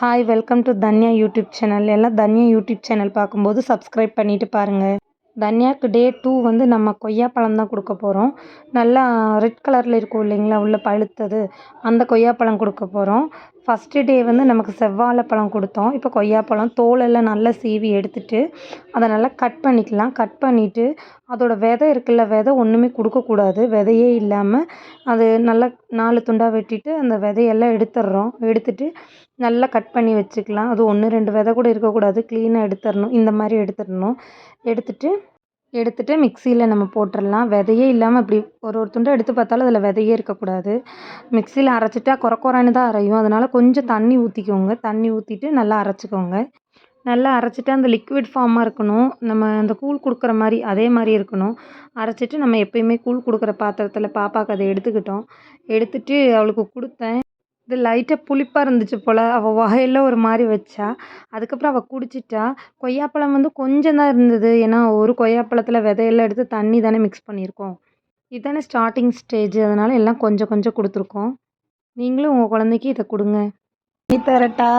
Hi welcome to Dhanya YouTube channel எல்லாம் Dhanya YouTube channel பார்க்கும்போது subscribe பண்ணிவிட்டு பாருங்கள் தன்யாவுக்கு டே டூ வந்து நம்ம கொய்யாப்பழம் தான் கொடுக்க போகிறோம் நல்லா ரெட் கலரில் இருக்கும் இல்லைங்களா உள்ள பழுத்தது. அந்த கொய்யாப்பழம் கொடுக்க போகிறோம் ஃபஸ்ட்டு டே வந்து நமக்கு செவ்வாழைப்பழம் கொடுத்தோம். இப்போ கொய்யாப்பழம் தோலெல்லாம் நல்லா சீவி எடுத்துட்டு அதை நல்லா கட் பண்ணிக்கலாம். கட் பண்ணிவிட்டு அதோட விதை இருக்குல்ல விதை ஒன்றுமே கொடுக்கக்கூடாது. விதையே இல்லாமல் அது நல்லா நாலு துண்டாக வெட்டிட்டு அந்த விதையெல்லாம் எடுத்துடுறோம் எடுத்துட்டு நல்லா கட் பண்ணி வச்சுக்கலாம். அது ஒன்று ரெண்டு விதை கூட இருக்கக்கூடாது க்ளீனாக எடுத்துடணும் இந்த மாதிரி எடுத்துடணும் எடுத்துட்டு எடுத்துட்டு மிக்சியில் நம்ம போட்டுடலாம் விதையே இல்லாமல் இப்படி ஒரு ஒரு துண்டை எடுத்து பார்த்தாலும் அதில் விதையே இருக்கக்கூடாது மிக்சியில் அரைச்சிட்டா கொர கொரன்னு தான் அரையும். அதனால் கொஞ்சம் தண்ணி ஊற்றிக்கோங்க தண்ணி ஊற்றிட்டு நல்லா அரைச்சிக்கோங்க. நல்லா அரைச்சிட்டு அந்த லிக்விட் ஃபார்மாக இருக்கணும். நம்ம அந்த கூழ் கொடுக்குற மாதிரி அதே மாதிரி இருக்கணும். அரைச்சிட்டு நம்ம எப்பயுமே கூழ் கொடுக்குற பாத்திரத்தில் பாப்பாவுக்கு அதை எடுத்துக்கிட்டோம். எடுத்துட்டு அவளுக்கு கொடுத்தேன். இது லைட்டாக புளிப்பாக இருந்துச்சு போல். அவள் வாயில் ஒரு மாதிரி வச்சா. அதுக்கப்புறம் அவள் குடிச்சிட்டா. கொய்யாப்பழம் வந்து கொஞ்சம் தான் இருந்தது. ஏன்னா ஒரு கொய்யாப்பழத்தில் விதையெல்லாம் எடுத்து தண்ணி தானே மிக்ஸ் பண்ணியிருக்கோம். இதுதானே ஸ்டார்டிங் ஸ்டேஜ் அதனால் எல்லாம் கொஞ்சம் கொஞ்சம் கொடுத்துருக்கோம். நீங்களும் உங்கள் குழந்தைக்கு இதை கொடுங்க. நீ தரட்டா